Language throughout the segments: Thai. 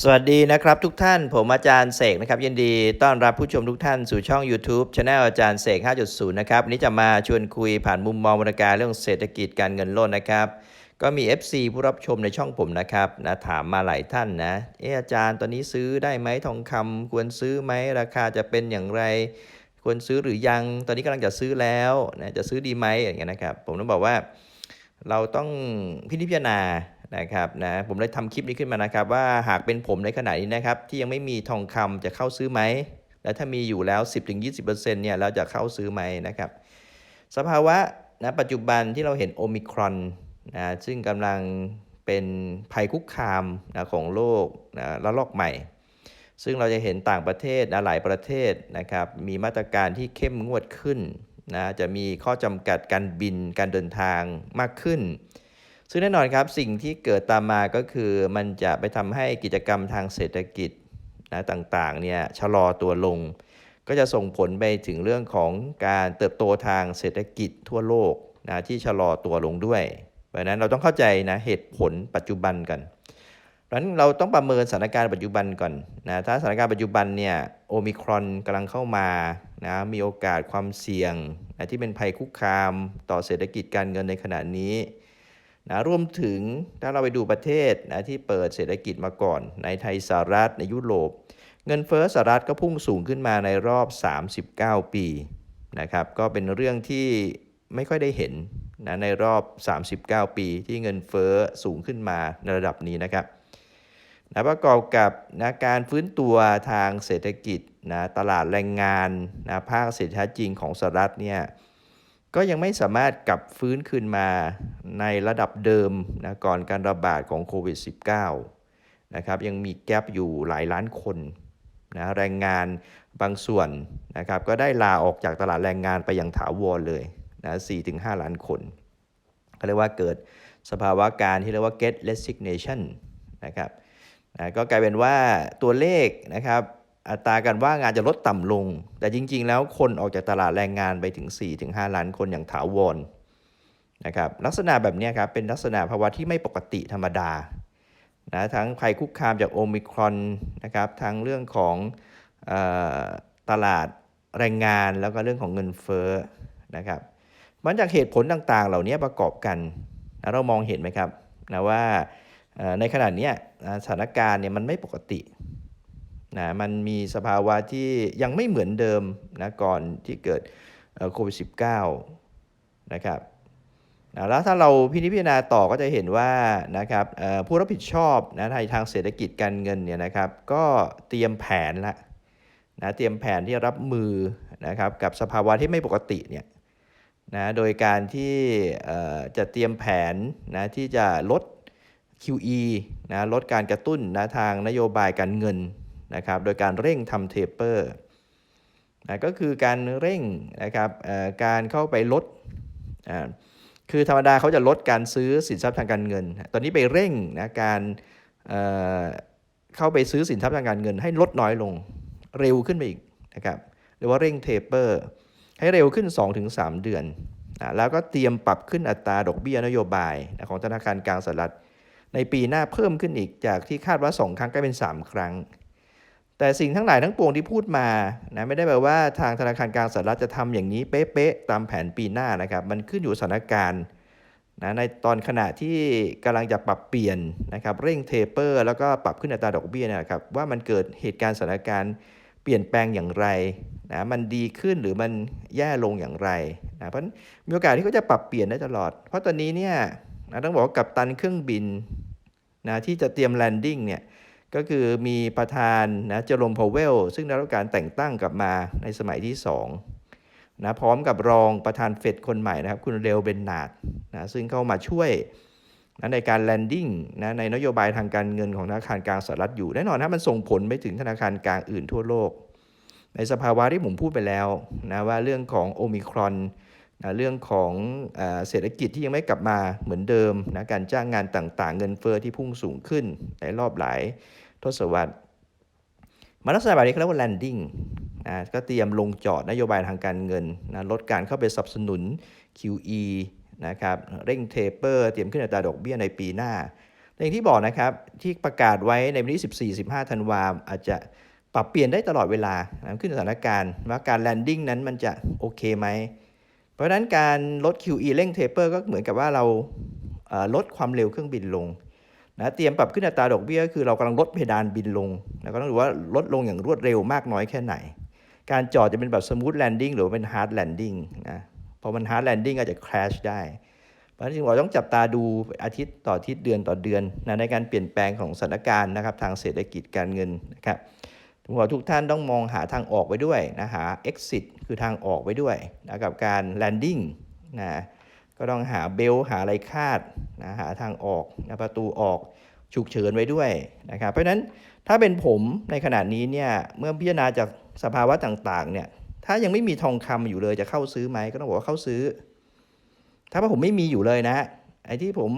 สวัสดีนะครับทุกท่านผมอาจารย์เสกนะครับยินดีต้อนรับผู้ชมทุกท่านสู่ช่อง YouTube c h anel อาจารย์เสก 5.0 นะครับวันนี้จะมาชวนคุยผ่านมุมมองบรรยกาศเรื่องเศรษฐกิจการเงินโลดนะครับ ก็มี FC ผู้รับชมในช่องผมนะครับนะถามมาหลายท่านนะเอออาจารย์ตอนนี้ซื้อได้ไหมทองคำควรซื้อไหมราคาจะเป็นอย่างไร ควรซื้อหรือยังตอนนี้กำลังจะซื้อแล้วนะจะซื้อดีไหมอย่างเงี้ยนะครับ ผมต้องบอกว่าเราต้องพิจารณา นะครับนะผมเลยทำคลิปนี้ขึ้นมานะครับ ว่าหากเป็นผมในขณะนี้นะครับ ที่ยังไม่มีทองคำจะเข้าซื้อไหม และถ้ามีอยู่แล้ว 10-20%เนี่ยเราจะเข้าซื้อไหมนะครับ สภาวะนะปัจจุบันที่เราเห็นโอมิครอนนะซึ่งกำลังเป็นภัยคุกคามนะของโลกนะระลอกใหม่ ซึ่งเราจะเห็นต่างประเทศนะหลายประเทศนะครับ มีมาตรการที่เข้มงวดขึ้นนะจะมีข้อจำกัดการบินการเดินทางมากขึ้น ซึ่งแน่นอนครับสิ่งที่เกิดตามมาก็คือมันจะไปทำให้กิจกรรมทางเศรษฐกิจนะต่างๆเนี่ยชะลอตัวลง ก็จะส่งผลไปถึงเรื่องของการเติบโตทางเศรษฐกิจทั่วโลกนะที่ชะลอตัวลงด้วยเพราะฉะนั้นเราต้องเข้าใจนะเหตุผลปัจจุบันกันดังนั้นเราต้องประเมินสถานการณ์ปัจจุบันก่อนนะถ้าสถานการณ์ปัจจุบันเนี่ยโอมิครอนกำลังเข้ามานะมีโอกาสความเสี่ยงนะที่เป็นภัยคุกคามต่อเศรษฐกิจการเงินในขณะนี้ นะรวมถึงถ้าเราไปดูประเทศนะที่เปิดเศรษฐกิจมาก่อน ในไทยสหรัฐในยุโรป เงินเฟ้อสหรัฐก็พุ่งสูงขึ้นมาในรอบ 39 ปีนะครับก็เป็นเรื่องที่ไม่ค่อยได้เห็นนะในรอบ 39 ปีที่เงินเฟ้อสูงขึ้นมาในระดับนี้นะครับนะประกอบกับนะการฟื้นตัวทางเศรษฐกิจนะตลาดแรงงานนะภาคเศรษฐกิจจริงของสหรัฐเนี่ย ก็ยังไม่สามารถกลับฟื้นคืนมาในระดับเดิมนะก่อนการระบาดของโควิด -19 นะครับยังมีแกลบอยู่หลายล้านคนนะแรงงานบางส่วนนะครับก็ได้ลาออกจากตลาดแรงงานไปอย่างถาวรเลยนะ4-5 ล้านคนเขาเรียกว่าเกิดสภาวะการที่เรียกว่า get resignation นะครับนะก็กลายเป็นว่าตัวเลขนะครับ อัตราการว่างงานจะลดต่ำลง แต่จริง ๆ แล้วคนออกจากตลาดแรงงานไปถึง 4-5 ล้านคนอย่างถาวรนะครับลักษณะแบบนี้ครับเป็นลักษณะภาวะที่ไม่ปกติธรรมดานะทั้งภัยคุกคามจากโอมิครอนนะครับทั้งเรื่องของออตลาดแรงงานแล้วก็เรื่องของเงินเฟ้อนะครับมันจากเหตุผลต่างๆ เหล่านี้ประกอบกันนะเรามองเห็นไหมครับนะว่าในขณะนี้สถานการณ์เนี่ยมันไม่ปกติ นะมันมีสภาวะที่ยังไม่เหมือนเดิมนะก่อนที่เกิดโควิด -19 นะครับนะแล้วถ้าเราพินิจพิจารณาต่อก็จะเห็นว่านะครับผู้รับผิดชอบนะในทางเศรษฐกิจการเงินเนี่ยนะครับ ก็เตรียมแผนละนะเตรียมแผนที่รับมือนะครับกับสภาวะที่ไม่ปกติเนี่ยนะโดยการที่จะเตรียมแผนนะที่จะลด QE นะลดการกระตุ้นนะทางนโยบายการเงิน นะครับโดยการเร่งทำเทปเปอร์นะก็คือการเร่งนะครับการเข้าไปลดคือธรรมดาเขาจะลดการซื้อสินทรัพย์ทางการเงิน ตอนนี้ไปเร่งนะการเเข้าไปซื้อสินทรัพย์ทางการเงิน ให้ลดน้อยลงเร็วขึ้นไปอีกนะครับหรือว่าเร่งเทปเปอร์ ให้เร็วขึ้น 2-3 เดือนนะแล้วก็เตรียมปรับขึ้นอัตราดอกเบี้ยนโยบายนะของธนาคารกลางสหรัฐในปีหน้าเพิ่มขึ้นอีกจากที่คาดว่า 2 ครั้งก็เป็น 3 ครั้ง แต่สิ่งทั้งหลายทั้งปวงที่พูดมานะไม่ได้แปลว่าทางธนาคารกลางสหรัฐจะทำอย่างนี้เป๊ะๆตามแผนปีหน้านะครับมันขึ้นอยู่สถานการณ์นะในตอนขณะที่กำลังจะปรับเปลี่ยนนะครับเร่งเทเปอร์ แล้วก็ปรับขึ้นอัตราดอกเบี้ยนะครับว่ามันเกิดเหตุการณ์สถานการณ์เปลี่ยนแปลงอย่างไรนะมันดีขึ้นหรือมันแย่ลงอย่างไรนะเพราะมีโอกาสที่เขาจะปรับเปลี่ยนได้ตลอด เพราะตอนนี้เนี่ยนะต้องบอกว่ากับตันเครื่องบินนะที่จะเตรียมแลนดิ้งเนี่ย ก็คือมีประธานนะเจอร์มพาวเวล ซึ่งได้รับการแต่งตั้งกลับมาในสมัยที่2นะพร้อมกับรองประธานเฟดคนใหม่นะครับ คุณเรลเบนนาดนะซึ่งเข้ามาช่วยนะในการแลนดิ้งนะในนโยบายทางการเงินของธนาคารกลางสหรัฐอยู่แน่นอนนะมันส่งผลไปถึงธนาคารกลางอื่นทั่วโลก ในสภาวะที่ผมพูดไปแล้วนะว่าเรื่องของโอมิครอนนะเรื่องของเศรษฐกิจที่ยังไม่กลับมาเหมือนเดิมนะการจ้างงานต่างๆ เงินเฟอ้อที่พุ่งสูงขึ้นในรอบหลาย ทศวรรษมาลักษณะแบบนี้เขาเรียกว่า landing นะก็เตรียมลงจอดนโยบายทางการเงินนะลดการเข้าไปสนับสนุน QE นะครับเร่งเทเปอร์เตรียมขึ้นอัตราดอกเบี้ยในปีหน้าอย่างที่บอกนะครับที่ประกาศไว้ในวันที่ 14-15 ธันวาอาจจะปรับเปลี่ยนได้ตลอดเวลานะขึ้นสถานการณ์ ว่าการแลนดิ้งนั้นมันจะโอเคไหม เพราะฉะนั้นการลด QE เร่งเทเปอร์ก็เหมือนกับว่าเราลดความเร็วเครื่องบินลง นะเตรียมปรับขึ้นอัตราดอกเบี้ยก็คือเรากำลังลดเพดานบินลงแล้วก็ต้องดูว่าลดลงอย่างรวดเร็วมากน้อยแค่ไหน การจอดจะเป็นแบบ smooth landing หรือเป็น hard landing นะพอมัน hard landing อาจจะ crash ได้ เพราะฉะนั้นจึงเราต้องจับตาดูอาทิตย์ต่ออาทิตย์เดือนต่อเดือนนะในการเปลี่ยนแปลงของสถานการณ์นะครับทางเศรษฐกิจการเงินนะครับผมบอกทุกท่านต้องมองหาทางออกไว้ด้วยนะหา exit คือทางออกไว้ด้วยนะกับการ landing นะ ก็ต้องหาเบลหาอะไรคาดนะหาทางออกนะประตูออกฉุกเฉินไว้ด้วยนะครับ เพราะฉะนั้นถ้าเป็นผมในขณะนี้เนี่ยเมื่อพิจารณาจากสภาวะต่างๆเนี่ยถ้ายังไม่มีทองคำอยู่เลยจะเข้าซื้อไหมก็ต้องบอกว่าเข้าซื้อ ถ้าว่าผมไม่มีอยู่เลยนะไอ้ที่ผม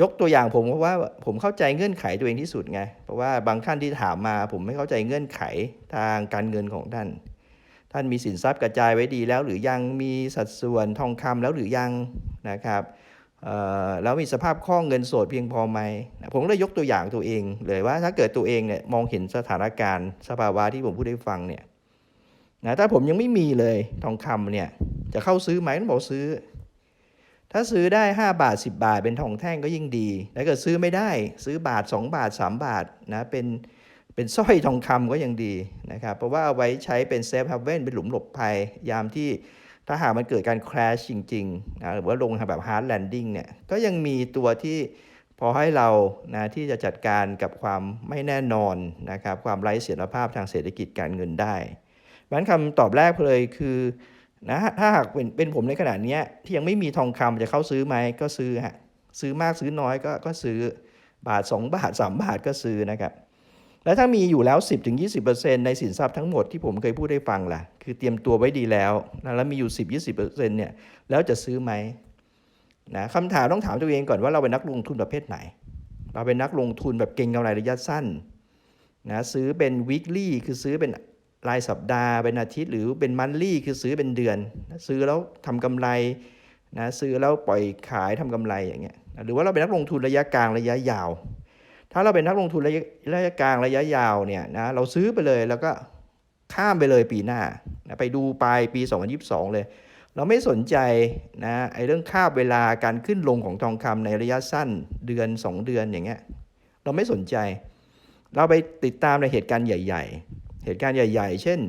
ยกตัวอย่างผมเพราะว่าผมเข้าใจเงื่อนไขตัวเองที่สุดไงเพราะว่าบางท่านที่ถามมา ผมไม่เข้าใจเงื่อนไขทางการเงินของท่าน ท่านมีสินทรัพย์กระจายไว้ดีแล้ว หรือยังมีสัดส่วนทองคำแล้วหรือยังนะครับแล้วมีสภาพคล่องเงินสดเพียงพอไหม ผมเลยยกตัวอย่างตัวเอง เลยว่าถ้าเกิดตัวเองเนี่ยมองเห็นสถานการณ์สภาวะที่ผมพูดให้ฟังเนี่ยนะถ้าผมยังไม่มีเลยทองคำเนี่ยจะเข้าซื้อไหมต้องบอกซื้อ ถ้าซื้อได้ 5 บาท 10 บาท เป็นทองแท่งก็ยิ่งดีถ้าเกิดซื้อไม่ได้ซื้อบาท 2 บาท 3 บาทนะเป็น เป็นสร้อยทองคำก็ยังดีนะครับ เพราะว่าเอาไว้ใช้เป็นเซฟฮับเว่นเป็นหลุมหลบภัย ยามที่ถ้าหากมันเกิดการ crash จริงๆนะหรือว่าลงแบบ hard landing เนี่ยก็ยังมีตัวที่พอให้เรานะที่จะจัดการกับความไม่แน่นอนนะครับความไร้เสถียรภาพทางเศรษฐกิจการเงินได้เพราะนั้นคำตอบแรกเลยคือนะถ้าหากเป็นเป็นผมในขณะนี้ที่ยังไม่มีทองคำจะเข้าซื้อไหมก็ซื้อฮะซื้อมากซื้อน้อยก็ก็ซื้อบาท 2 บาท 3 บาทก็ซื้อนะครับ แล้วถ้ามีอยู่แล้ว 10-20%ในสินทรัพย์ทั้งหมดที่ผมเคยพูดให้ฟังล่ะ คือเตรียมตัวไว้ดีแล้วนะแล้วมีอยู่ 10-20%เนี่ยแล้วจะซื้อไหมนะคำถามต้องถามตัวเองก่อนว่าเราเป็นนักลงทุนประเภทไหน เราเป็นนักลงทุนแบบเก็งกำไรระยะสั้นนะซื้อเป็น weekly คือซื้อเป็นรายสัปดาห์เป็นอาทิตย์หรือเป็นมันลี่คือซื้อเป็นเดือน ซื้อแล้วทำกำไรนะซื้อแล้วปล่อยขายทำกำไรอย่างเงี้ยหรือว่าเราเป็นนักลงทุนระยะกลางระยะยาว ถ้าเราเป็นนักลงทุนระยะระยะกลางระยะยาวเนี่ยนะเราซื้อไปเลยแล้วก็ข้ามไปเลยปีหน้านะไปดูปลายปี 2022 เลย เราไม่สนใจนะไอ้เรื่องค่าบเวลาการขึ้นลงของทองคำในระยะสั้นเดือน 2 เดือนอย่างเงี้ยเราไม่สนใจ เราไปติดตามในเหตุการณ์ใหญ่ ๆ เหตุการณ์ใหญ่ ๆ เช่น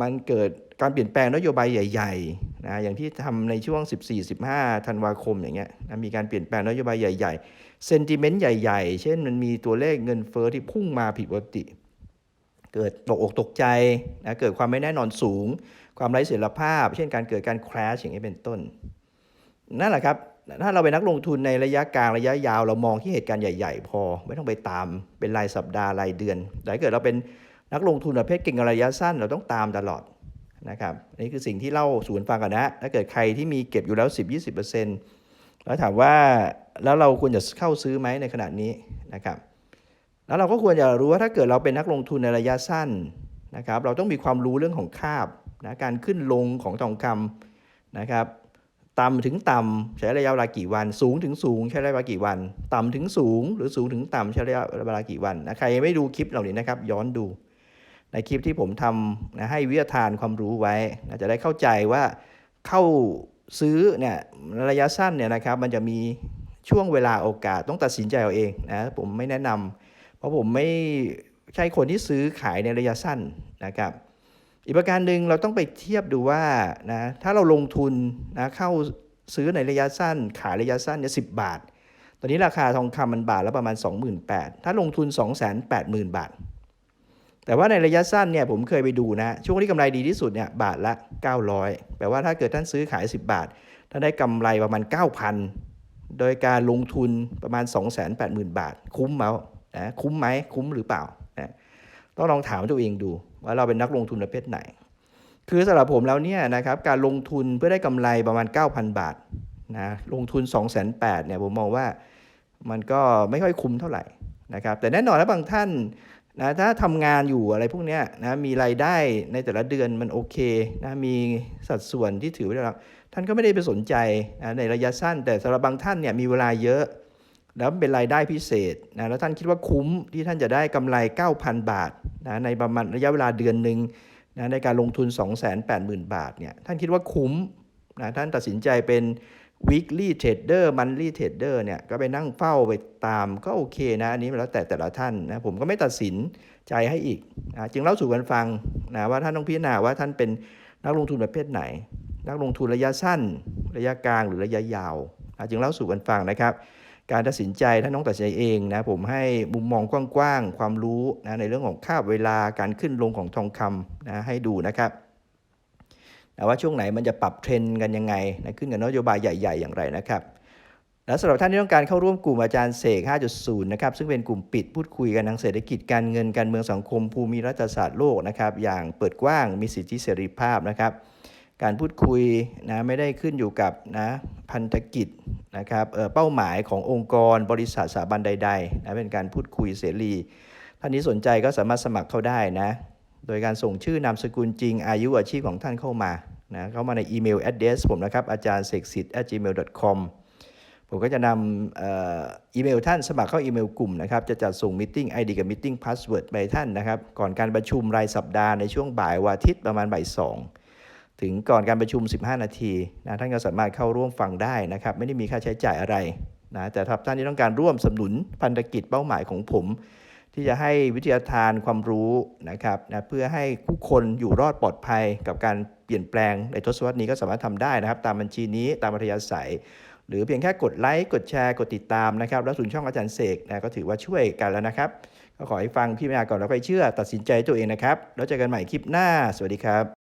มันเกิดการเปลี่ยนแปลงนโยบายใหญ่ๆนะอย่างที่ทำในช่วง 14-15 ธันวาคมอย่างเงี้ยนะมีการเปลี่ยนแปลงนโยบายใหญ่ๆเซนติเมนต์ใหญ่ ๆ เช่นมันมีตัวเลขเงินเฟอ้อที่พุ่งมาผิดปกติ เกิดตกอกตกใจนะเกิดความไม่แน่นอนสูง ความไร้เสถียรภาพ เช่นการเกิดการ crash อย่างนี้เป็นต้น นั่นแหละครับ ถ้าเราเป็นนักลงทุนในระยะกลางระยะยาว เรามองที่เหตุการณ์ใหญ่ ๆ พอ ไม่ต้องไปตามเป็นรายสัปดาห์รายเดือนแต่ถ้าเกิดเราเป็น นักลงทุนประเภทเก่งระยะสั้นเราต้องตามตลอดนะครับนี่คือสิ่งที่เล่าสู่กันฟังกันนะถ้าเกิดใครที่มีเก็บอยู่แล้ว 10-20%แล้วถามว่าแล้วเราควรจะเข้าซื้อไหมในขณะนี้นะครับ แล้วเราก็ควรจะรู้ว่าถ้าเกิดเราเป็นนักลงทุนในระยะสั้นนะครับ เราต้องมีความรู้เรื่องของคาบนะการขึ้นลงของทองคำนะครับต่ำถึงต่ำใช้ระยะเวลากี่วัน สูงถึงสูงใช้ระยะเวลากี่วัน ต่ำถึงสูง หรือสูงถึงต่ำใช้ระยะเวลากี่วันนะใครยังไม่ดูคลิปเหล่านี้นะครับ ย้อนดู ในคลิปที่ผมทำนะให้วิทยาทานความรู้ไว้นะจะได้เข้าใจว่าเข้าซื้อเนี่ยระยะสั้นเนี่ยนะครับมันจะมีช่วงเวลาโอกาสต้องตัดสินใจเอาเองนะผมไม่แนะนำเพราะผมไม่ใช่คนที่ซื้อขายในระยะสั้นนะครับอีกประการหนึ่งเราต้องไปเทียบดูว่านะถ้าเราลงทุนนะเข้าซื้อในระยะสั้น ขายระยะสั้นเนี่ยสิบาท ตอนนี้ราคาทองคำมันบาทละประมาณ 28,000 ถ้าลงทุน 280,000 บาท แต่ว่าในระยะสั้นเนี่ยผมเคยไปดูนะ ช่วงที่กำไรดีที่สุดเนี่ยบาทละ 900 แปลว่าถ้าเกิดท่านซื้อขาย 10 บาท ท่านได้กำไรประมาณ 9,000 โดยการลงทุนประมาณ 280,000 บาท คุ้มไหมนะคุ้มไหมคุ้มหรือเปล่านะต้องลองถามตัวเองดู ว่าเราเป็นนักลงทุนประเภทไหน คือสำหรับผมแล้วเนี่ยนะครับการลงทุนเพื่อได้กำไรประมาณ 9,000 บาทนะลงทุน2 8 0 0 0เนี่ยผมมองว่ามันก็ไม่ค่อยคุ้มเท่าไหร่นะครับแต่แน่นอนแล้วบางท่าน นะถ้าทำงานอยู่อะไรพวกนี้นะมีรายได้ในแต่ละเดือนมันโอเคนะมีสัดส่วนที่ถือไว้แล้วท่านก็ไม่ได้ไปสนใจนะในระยะสั้น แต่สำหรับบางท่านเนี่ยมีเวลาเยอะ แล้วเป็นรายได้พิเศษนะแล้วท่านคิดว่าคุ้มที่ท่านจะได้กำไร 9,000 บาทนะในประมาณระยะเวลาเดือนหนึ่งนะในการลงทุน 280,000 บาทเนี่ยท่านคิดว่าคุ้มนะท่านตัดสินใจเป็น weekly trader monthly trader เนี่ยก็ไปนั่งเฝ้าไปตามก็โอเคนะ อันนี้แล้วแต่แต่ละท่านนะผมก็ไม่ตัดสินใจให้อีกนะจึงเล่าสู่กันฟังนะว่าท่านต้องพิจารณาว่าท่านเป็นนักลงทุนประเภทไหน นักลงทุนระยะสั้น ระยะกลางหรือระยะยาวนะจึงเล่าสู่กันฟังนะครับ การตัดสินใจท่านต้องตัดสินใจเองนะผมให้มุมมองกว้างๆความรู้นะในเรื่องของค่าเวลาการขึ้นลงของทองคำนะให้ดูนะครับ ว่าช่วงไหนมันจะปรับเทรนด์กันยังไงนะขึ้นกับนโยบายใหญ่ ๆ อย่างไรนะครับและสำหรับท่านที่ต้องการเข้าร่วมกลุ่มอาจารย์เสก 5.0 นะครับ ซึ่งเป็นกลุ่มปิดพูดคุยกันทางเศรษฐกิจการเงินการเมืองสังคมภูมิรัฐศาสตร์โลกนะครับอย่างเปิดกว้างมีสิทธิเสรีภาพนะครับ การพูดคุยนะไม่ได้ขึ้นอยู่กับนะพันธกิจนะครับเเป้าหมายขององค์กรบริษัทสถาบันใดๆนะเป็นการพูดคุยเสรี ท่านนี้สนใจก็สามารถสมัครเข้าได้นะโดยการส่งชื่อนามสกุลจริงอายุอาชีพของท่านเข้ามา นะเข้ามาในอีเมล address ผมนะครับอาจารย์เสกสิทธิ์ gmail com ผมก็จะนำอีเมลท่านสมัครเข้าอีเมลกลุ่มนะครับ จะจัดส่งมิ e ิ ID กับมิ e พาสเวิร์ดไปท่านนะครับ ก่อนการประชุมรายสัปดาห์ในช่วงบ่ายวันอาทิตย์ประมาณบ่ายสองถึงก่อนการประชุม 15 นาทีนะท่านก็สามารถเข้าร่วมฟังได้นะครับ ไม่ได้มีค่าใช้จ่ายอะไรนะแต่ถ้าท่านที่ต้องการร่วมสนับสนุนพันธกิจเป้าหมายของผม ที่จะให้วิทยาทานความรู้นะครับนะเพื่อให้ผู้คนอยู่รอดปลอดภัย กับการเปลี่ยนแปลงในทศวรรษนี้ก็สามารถทำได้นะครับ ตามบัญชีนี้ตามอัธยาศัย หรือเพียงแค่กดไลค์กดแชร์กดติดตามนะครับแล้วสูนช่องอาจารย์เสกนะก็ถือว่าช่วยกันแล้วนะครับ ก็ขอให้ฟังพี่มาก่อนแล้วไปเชื่อตัดสินใจตัวเองนะครับ แล้วเจอกันใหม่คลิปหน้า สวัสดีครับ